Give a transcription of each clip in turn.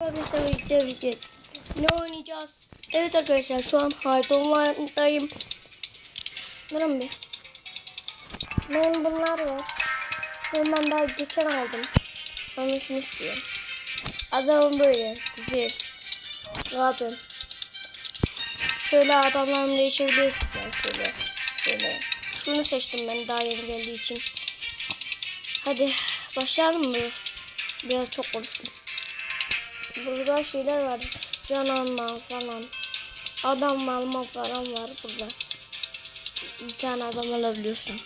Arkadaşlar birlikte birlikte ne oynayacağız? Evet arkadaşlar şu an Hard Online'dayım. Durun bir. Benim bunlar var. Bunu ben daha geçen aldım. Ben şunu istiyorum. Adamım böyle. Güzel. Zaten. Şöyle adamlarımı değişebiliyorsun. Yani şöyle. Şöyle. Şunu seçtim ben daha yeni geldiği için. Hadi başlayalım mı? Biraz çok konuştum. Burada şeyler var. Can alma falan. Adam alma falan var burada. Bir tane adam alabiliyorsun.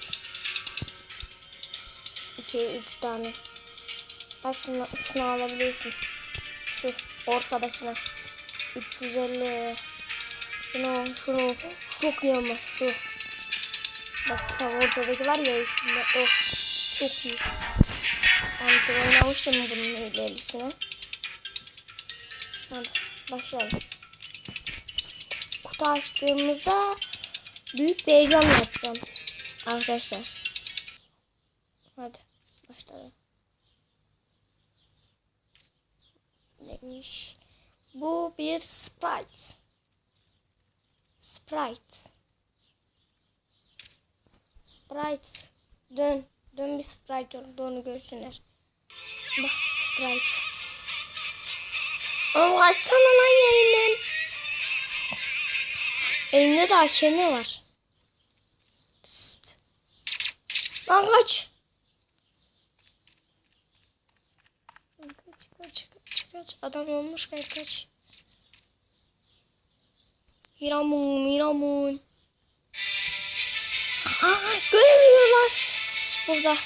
İki, üç tane. Bak şunu, şunu alabiliyorsun. Şu ortadakine. 350. Şunu, şunu. Çok iyi ama şu. Bak tam ortadaki var ya üstünde o. Çok iyi. Ben oynamıştım bunun ilerisine. Hadi başlayalım. Kutu açtığımızda büyük bir heyecan yapacağım. Arkadaşlar. Hadi başlayalım. Neymiş? Bu bir Sprite. Sprite. Sprite. Dön. Dön bir Sprite olduğunu görsünler. Bak Sprite. Ama açsana lan yerinden. Elimde de hakemi var. Psst. Lan kaç. Kaç kaç kaç kaç. Adam olmuş kaç kaç. Hiramun Hiramun. Aa, göremiyorlar burada.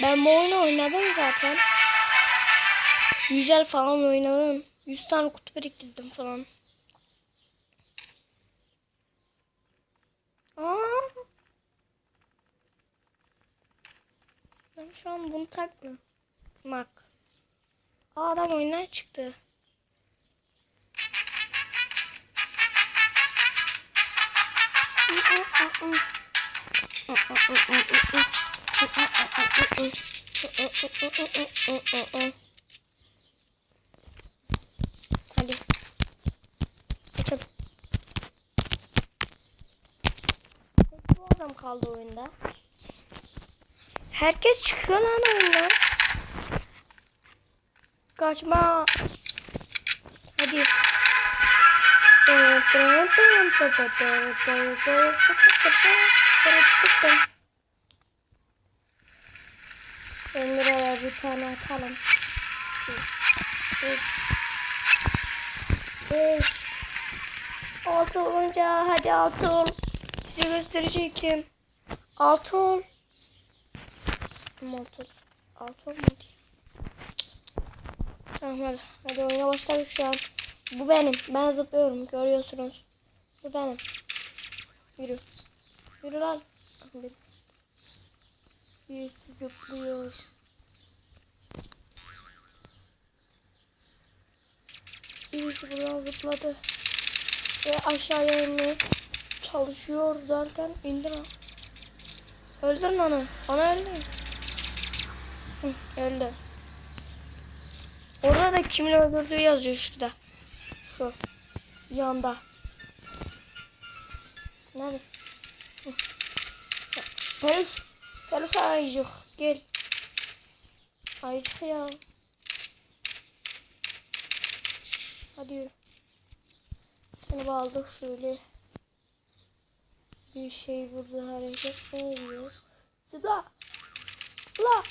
Ben bu oyunu oynadım zaten. Güzel falan oynadım. 100 tane kutu biriktirdim falan. Aa. Ben şu an bunu takma. Mak. Aa adam oyundan çıktı. Hadi. Açalım. Tek bu adam kaldı oyunda. Herkes çıkıyor lan oyundan. Kaçma. Hadi. Ben buraya bir tane atalım. Altı olunca hadi altı ol. Size gösterecektim. Altı ol. Altı, altı olmadı. Tamam hadi. Hadi oyuna başladık şu an. Bu benim. Ben zıplıyorum. Görüyorsunuz. Bu benim. Yürü. Yürü lan. Bir- Birisi zıplıyor. Birisi buradan zıpladı. Ve aşağıya inmeye çalışıyor derken indir ha. Öldürün onu. Onu öldürün. Öldü. Orada da kimin öldürdüğü yazıyor şurada. Şu. Yanda. Neredesin? Hı. Peluş. Peluş ayıcık. Gel. Ayıcık ya. Hadi. Seni bağladık şöyle. Bir şey burada hareket ediyor. Zıpla. Zıpla.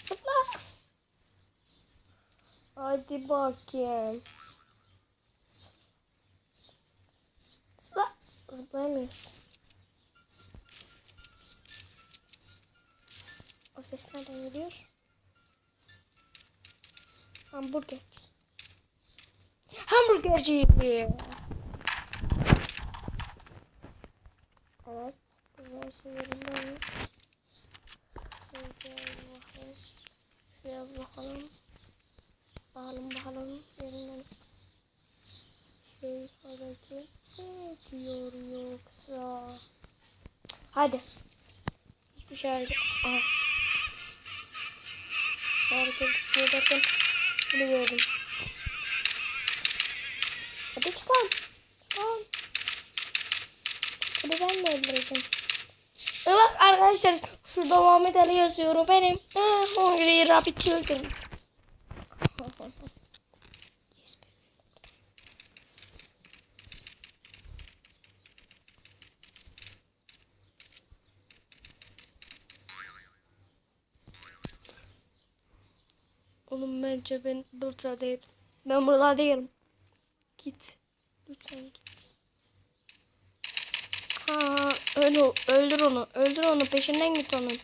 Zıpla. Hadi bakayım. Zıpla. Zıplayamıyoruz. O ses nereden geliyor? Hamburger. Hamburgerci. Evet. Güzel şey yerinde mi? Bakalım. Şuraya bakalım. Bakalım bakalım. Yerinden şey hareket ediyor yoksa. Hadi. Hiçbir şey hareket. Aha. ederken bunu gördüm. Hadi çıkalım. Çıkalım. Hadi ben de öldüreceğim. Evet arkadaşlar şurada Muhammed Ali yazıyor benim. Hungry Rabbit Children. Yes, be. Oğlum bence ben burada değil. Ben burada değilim. Git. Lütfen git. Ha, öl, öldür onu. Öldür onu. Peşinden git onun.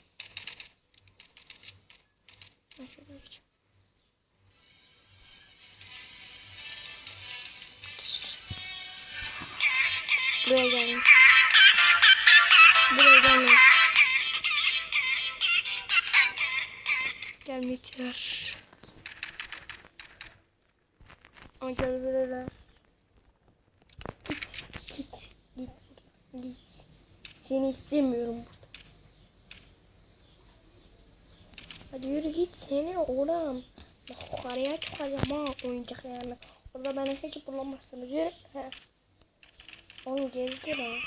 Ha oyuncak yani. Orada beni hiç bulamazsınız. He. Onu gezdir ha.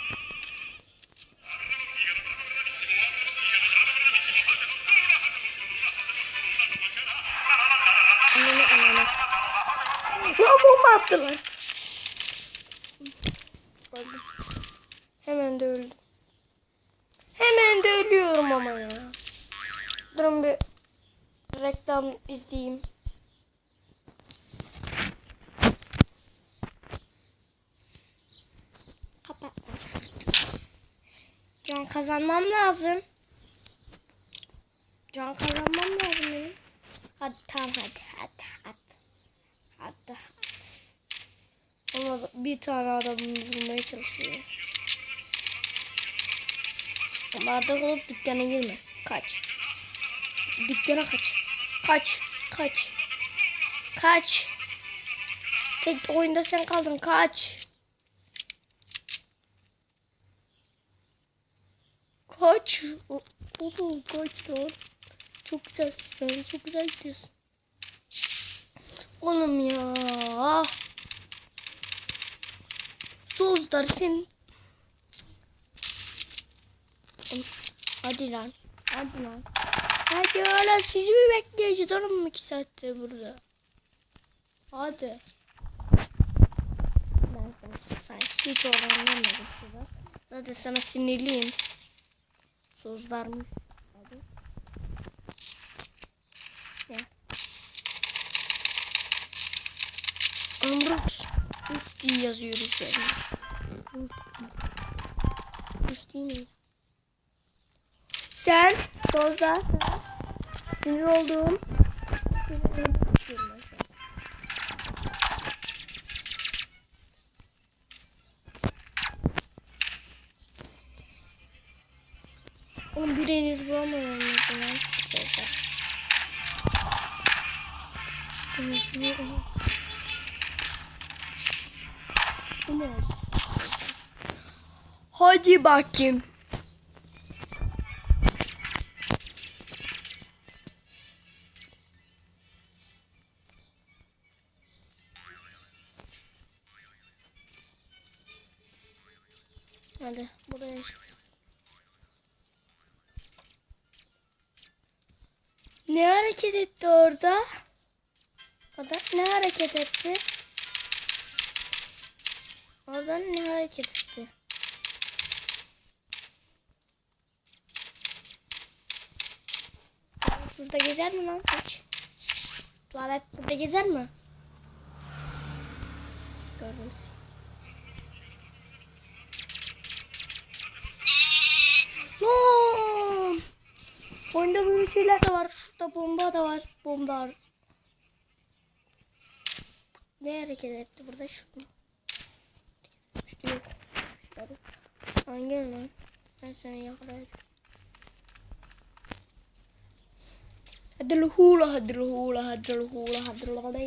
Ananı ananı. Ya bomba attılar. Hemen de öldüm. Hemen de ölüyorum ama ya. Durun bir reklam izleyeyim. Kapat. Can kazanmam lazım. Can kazanmam lazım benim. Hadi tamam hadi hadi hadi. Hadi hadi. Ama bir tane adamı bulmaya çalışıyor. Bardak olup dükkana girme. Kaç. Dükkana kaç. Kaç. Kaç. Kaç. Tek oyunda sen kaldın. Kaç. Kaç. Oğlum kaç lan. Çok güzel. Yani çok güzel gidiyorsun. Oğlum ya. Sozlar senin. Hadi lan. Hadi lan. Hadi oğlum sizi mi bekleyeceğiz oğlum iki saattir burada. Hadi. Ben sana sanki hiç oranlamadım size. Zaten sana sinirliyim. Sözler mi? Hadi. Ya. Amrux. Rusti yazıyor üzerine. Rusti mi? Sen sözler sinir olduğum sinirimi tutuyorum ben şu an. Oğlum bir henüz bulamıyorum o zaman. Sözler. Bu ne olsun? Bakayım. Hadi buraya. Ne hareket etti orada? Orada ne hareket etti? Oradan ne hareket etti? Burada gezer mi lan hiç? Tuvalet burada gezer mi? Gördüm seni. Lan! Oyunda böyle şeyler de var. Şurada bomba da var. Bomba. Ne hareket etti burada şu mu? Şu yok. Gel lan. Ben seni yakalayacağım. Hadi hula hadi hula hadi hula hadi hula.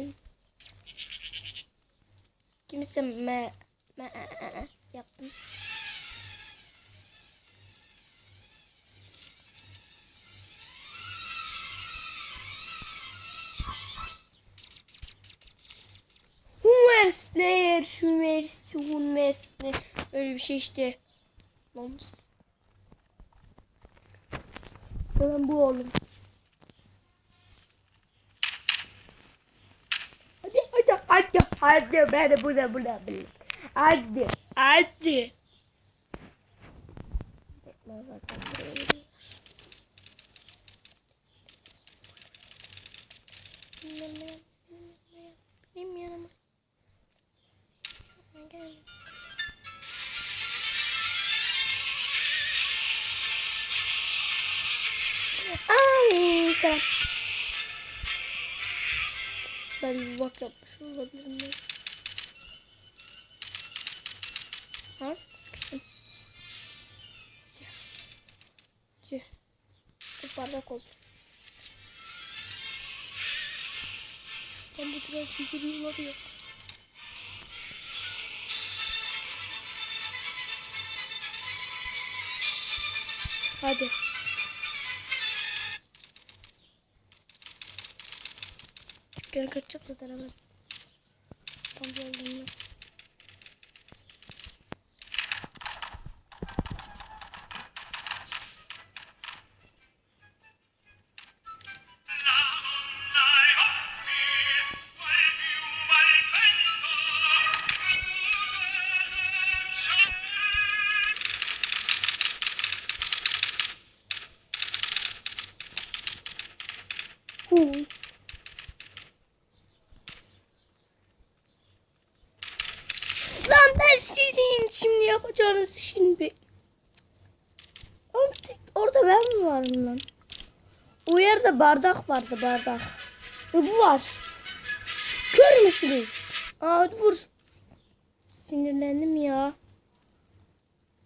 Kimse me me e, e, e, yaptım. Üniversiteler, üniversite, üniversite. Öyle bir şey işte. Lan. Ben bu oğlum. Hadi hadi hadi beni buna buna buna. Hadi hadi. Benim yanıma. Ay sen. Ben bir bak yapmış olabilirim. ben. Ha? Sıkıştım. Tüh. Bu bardak oldu. Şuradan bu tren çekiliyorlar ya. Hadi. Dükkana kaçacağım zaten hemen. Tam yoldayım. Hu. Bardak vardı bardak. Ve bu var. Kör müsünüz? Aa vur. Sinirlendim ya.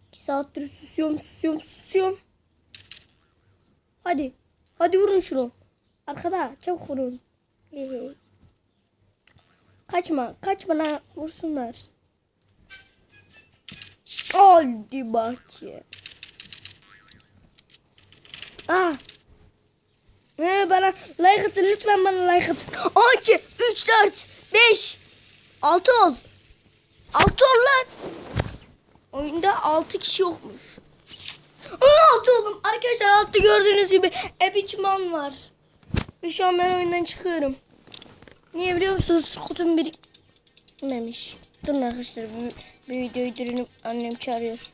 İki saattir susuyorum susuyorum susuyorum. Hadi. Hadi vurun şunu. Arkada çabuk vurun. Kaçma. Kaçma lan. Vursunlar. Hadi bakayım. Ah. Ne bana like atın lütfen bana like atın. 12, 3, 4, 5, 6 ol. 6 ol lan. Oyunda 6 kişi yokmuş. 16 oldum. Arkadaşlar altta gördüğünüz gibi Epichman var. Şu an ben oyundan çıkıyorum. Niye biliyor musunuz? Kutum birikmemiş. Durun arkadaşlar videoyu durun annem çağırıyor.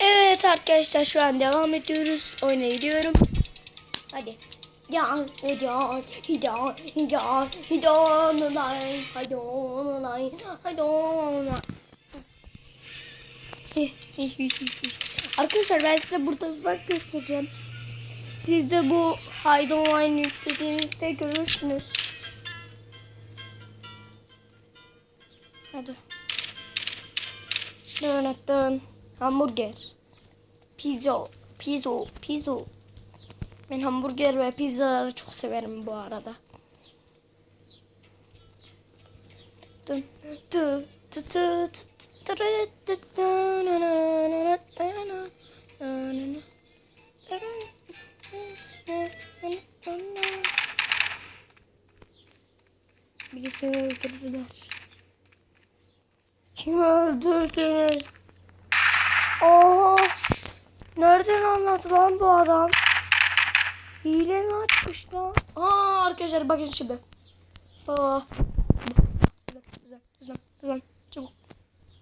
Evet arkadaşlar şu an devam ediyoruz. Oyuna gidiyorum. Hadi. Ya hadi hadi hadi hadi online hadi online hadi online Arkadaşlar ben size burada bir bak göstereceğim. Siz de bu Hide Online yüklediğinizde görürsünüz. Hadi. Dön dön. Hamburger. Pizza. Pizza. Pizza. Ben hamburger ve pizzaları çok severim bu arada. Birisini öldürdüler. Kimi öldürdünüz? Oha! Nereden anladı lan bu adam? Hile mi açmış lan? Aa arkadaşlar bakın şimdi. Aa. Güzel, güzel, güzel. Çabuk.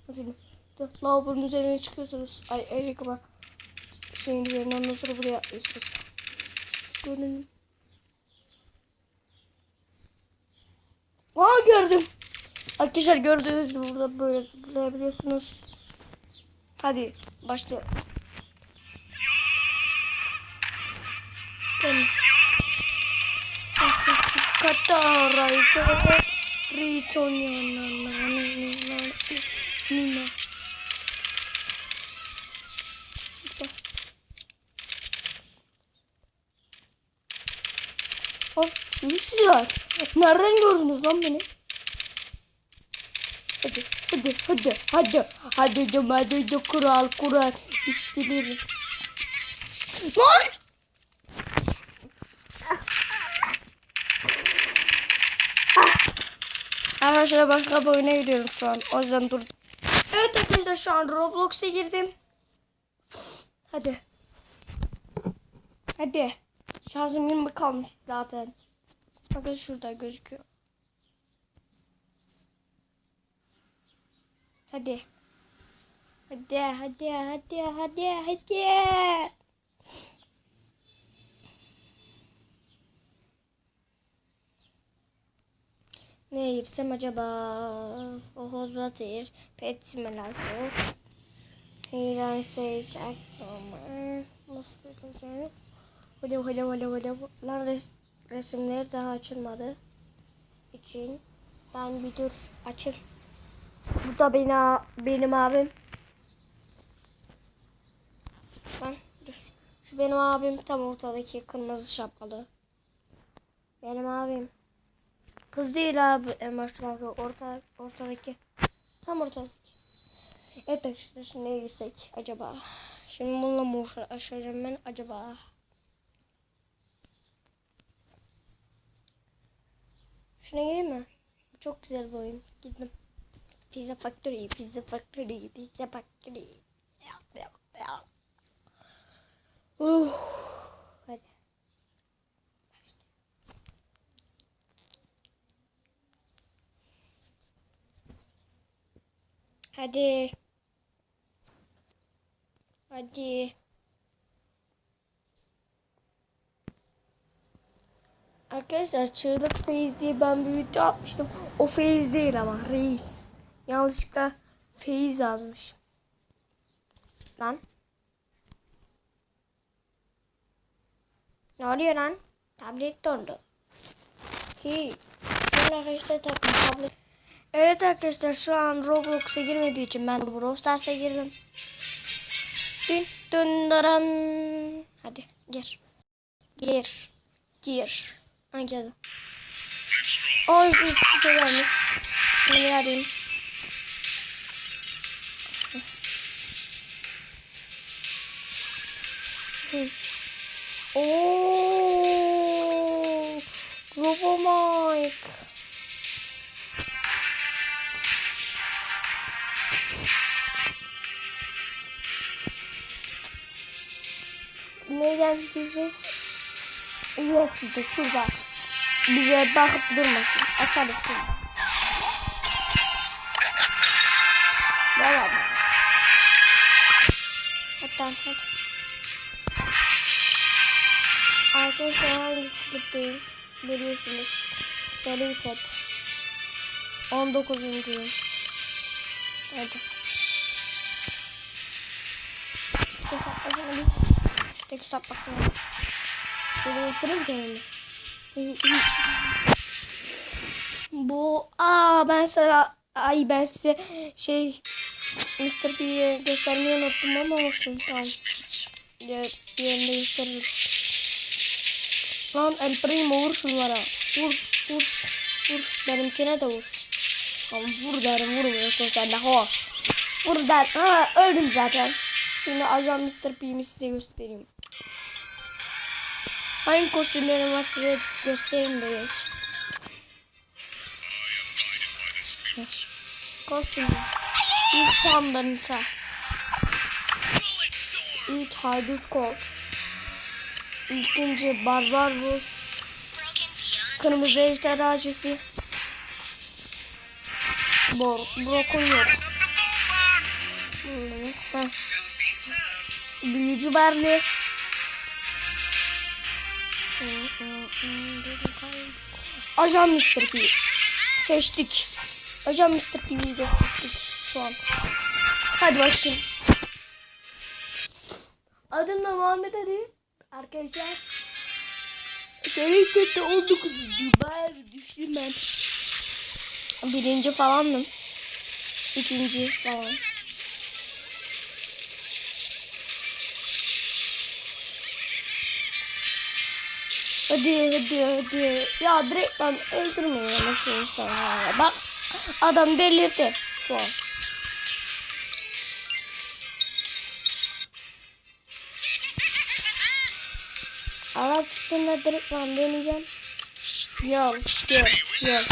Bakın. Lavabonun üzerine çıkıyorsunuz. Ay evi kapa. Şeyin üzerine ondan sonra buraya atlıyorsunuz. Görün. Aa gördüm. Arkadaşlar gördüğünüz gibi burada böyle zıplayabiliyorsunuz. Hadi başla. Katarayda Ritonya Nina Hop, siz var. Nereden gördünüz lan beni? Hadi, hadi, hadi, hadi, hadi, hadi, hadi, kural, kural, istilir. Lan! Arkadaşlar başka bir oyuna gidiyorum şu an. O yüzden dur. Evet arkadaşlar şu an Roblox'a girdim. Hadi. Hadi. Şarjım 20 kalmış zaten. Bakın şurada gözüküyor. Hadi. Hadi hadi hadi hadi hadi. Ne girsem acaba? Ohoz Batır, Pet Simulator, Heyran Actor, Nasıl yapacağız? Hadi hadi hadi hadi. Lan res resimleri daha açılmadı. için ben bir dur açıl. Bu da benim, benim abim. Lan dur. Şu benim abim tam ortadaki kırmızı şapkalı. Benim abim. Değil abi en başta orta ortadaki. Tam ortadaki. Evet arkadaşlar şimdi girsek acaba? Şimdi bununla mı uğraşacağım ben acaba? Şuna gireyim mi? Çok güzel bir oyun. Gittim. Pizza Factory, Pizza Factory, Pizza Factory. Uh. Hadi. Hadi. Arkadaşlar çığlık feyiz diye ben bir video atmıştım. O feyiz değil ama reis. Yanlışlıkla feyiz yazmış. Lan. Ne oluyor lan? Tablet dondu. Hi. Şimdi arkadaşlar tab- tablet. Evet arkadaşlar şu an Roblox'a girmediği için ben Brawl Stars'a girdim. Dün dün daran. Hadi gir. Gir. Gir. Ha geldi. Ay şey gelmiş. Şimdi arayayım. Hı. Oo, Robo Mike. Ne geldi diyeceğiz? Yok sizde şurada. Bize bakıp durmasın. Açarız şurada. Devam. Hatta hadi. Arkadaşlar hangi sınıftayım? Görüyorsunuz. Deleted. 19. Hadi. İşte saplayalım. İşte saplayalım. Şöyle kendini. Bu aa ben sana ay ben size şey Mr. P'yi göstermeyi unuttum ama olsun tamam. Diğer, diğerini de gösteririm. Lan El Primo vur şunlara. Vur vur vur. Benimkine de vur. Tamam vur derim vurmuyorsun sen de ho. Vur der. Ha öldüm zaten. Şimdi ajan Mr. P'mi size göstereyim. Hangi kostümlerim var size göstereyim de geç. Kostüm. İlk pandanita. İlk haydut kolt. İkinci barbar bu. Kırmızı ejderhacısı. Bor, brokon yok. Büyücü berli. Ajan Mr. P. Seçtik. Ajan Mr. P'yi seçtik şu an. Hadi bakayım. Adım da Muhammed Ali. Arkadaşlar. Chatte 19. Bayağı düştüm ben. Birinci falandım. İkinci falan. Hadi hadi hadi. Ya direkt ben şey sana ya. Bak adam delirdi şu an. Allah çıktığında direkt ben deneyeceğim. Yol, yol, yol.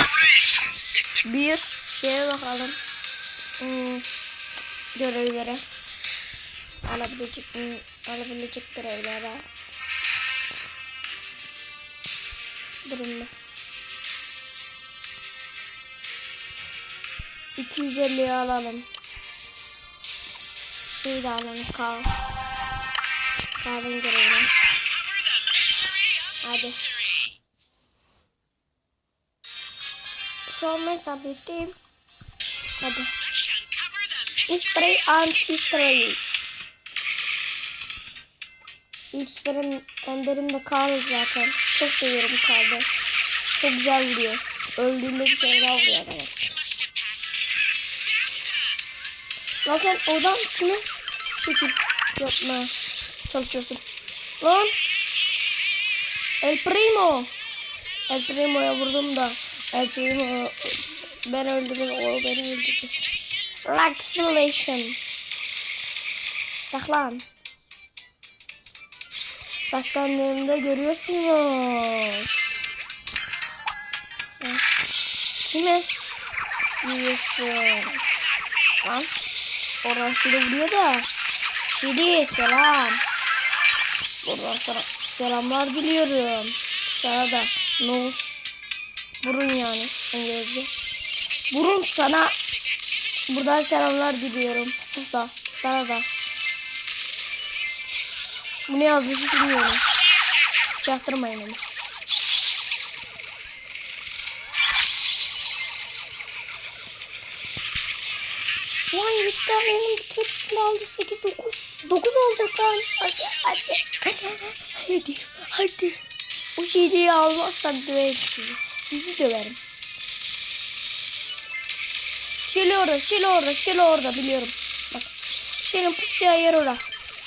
Bir şeye bakalım. Hmm, görevlere. Alabilecek? Alabilecek görevlere. Durun bir. 250'yi alalım. Şeyi de alalım. Kal. Kalın görevini. Hadi. Şu an ben. Hadi. History and history. İlklerim, enderim de Carl zaten. Çok seviyorum Carl'ı. Çok güzel vuruyor. Öldüğünde bir kere daha vuruyor adamı. Lan sen oradan şunu çekip yapmaya çalışıyorsun. Lan. El Primo. El Primo'ya vurdum da. El Primo ben öldürdüm. O beni öldürdü. Relaxation. Saklan. Saklandığımda görüyorsunuz. Sen Kime? Yiyorsun. Lan. Oradan şöyle vuruyor da. Şili selam. Buradan sana selamlar diliyorum. Sana da no. Vurun yani İngilizce. Vurun sana. Buradan selamlar diliyorum. Sasa. Sana da. Bu ne yazmış bilmiyorum. Çaktırmayın onu. Lan yüz tanenin hepsini aldı. 8, 9. 9 olacak lan. Hadi, hadi. Hadi, hadi. O şeyi almazsak döverim sizi. Sizi döverim. Şöyle orada, şöyle orada, şöyle orada biliyorum. Bak. Şöyle pusacağı yer orada.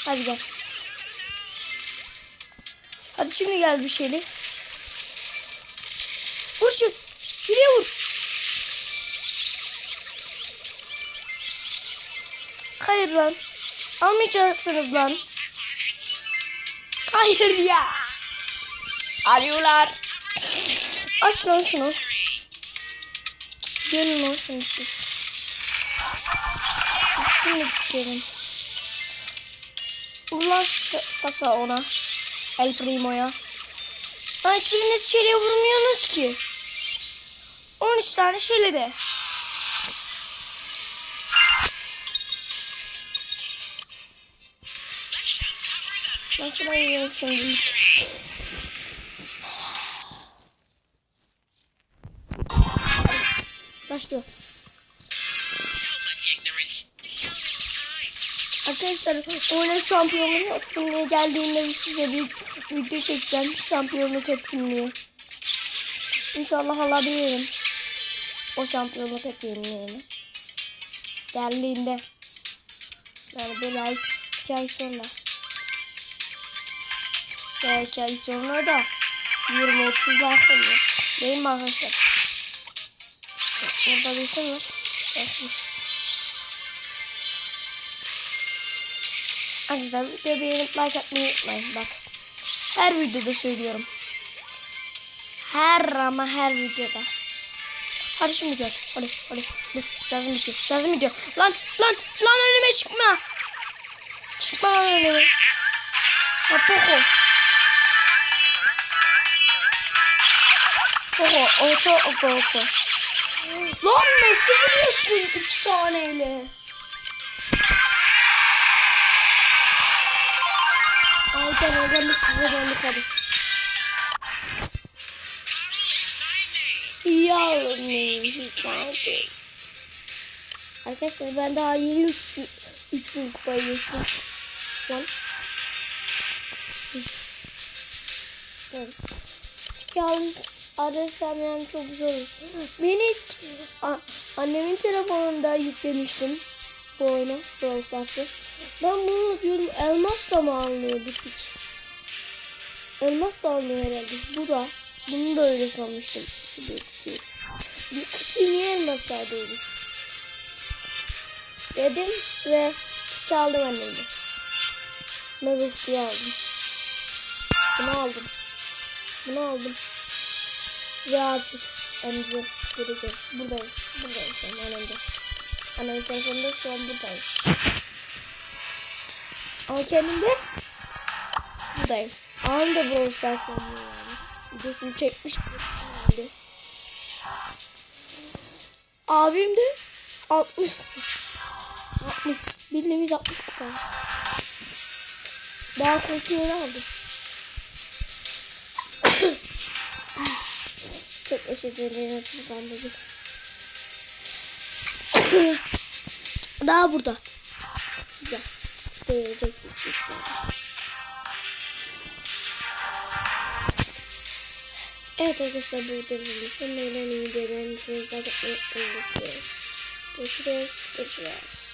Hadi gel. Hadi şimdi gel bir şeyle. Vur şu. Şuraya vur. Hayır lan. Almayacaksınız lan. Hayır ya. Arıyorlar. Aç lan şunu. Gelin olsun siz. Şimdi gelin. Ulaş Sasa ona. El Primo'ya. Lan hiçbiriniz şöyle vurmuyorsunuz ki. 13 tane şöyle de. Nasıl yiyorum şimdilik? Başlıyor. Arkadaşlar oyuna şampiyonluk etkinliği geldiğinde size bir video çekeceğim. Şampiyonluk etkinliği. İnşallah alabilirim. O şampiyonluk etkinliğini. Geldiğinde. Yani bir ay, iki ay sonra. Ve iki ay sonra da 20-30 like oluyor. Değil mi arkadaşlar? Burada bir şey var. Bakmış. Arkadaşlar videoyu beğenip like atmayı unutmayın. Bak. Her videoda söylüyorum. Her ama her videoda. Hadi şimdi gör. Hadi hadi. Dur. Şarjım bitiyor. Şarjım bitiyor. Lan lan lan önüme çıkma. Çıkma lan önüme. Ha Poco. Poco. Oto oto. Lan nasıl vuruyorsun iki taneyle? Ayten özellik özellik hadi. Yavrum Arkadaşlar ben daha yeni 3 3 bin kupayı geçtim. Lan. Evet. Şu yani çok zor olur. Beni annemin telefonunda yüklemiştim bu oyunu Brawl Stars'ı. Ben bunu diyorum elmasla mı alınıyor bu tik? Elmasla alınıyor herhalde. Bu da. Bunu da öyle sanmıştım. Şu büyük kutuyu. Büyük kutuyu niye elmasla alıyoruz? Dedim ve tik aldım annemden. Mega kutuyu aldım. Bunu aldım. Bunu aldım. Ve artık Emre'yi göreceğiz. Buradayım. Buradayım şu an annemde. Annemin telefonunda şu an buradayım. Ama kendimde buradayım. De Brawl Stars yani. Videosunu çekmiş. Şimdi. Abim de 60 60 bildiğimiz 60 kupa. Daha kontrolü aldım. Çok teşekkür ederim. Daha burada. Şurada. Şurada göreceksiniz. Evet arkadaşlar bu videonun sonuna gelen videolarımızı izlerken unutmayın. Görüşürüz. Görüşürüz. Görüşürüz.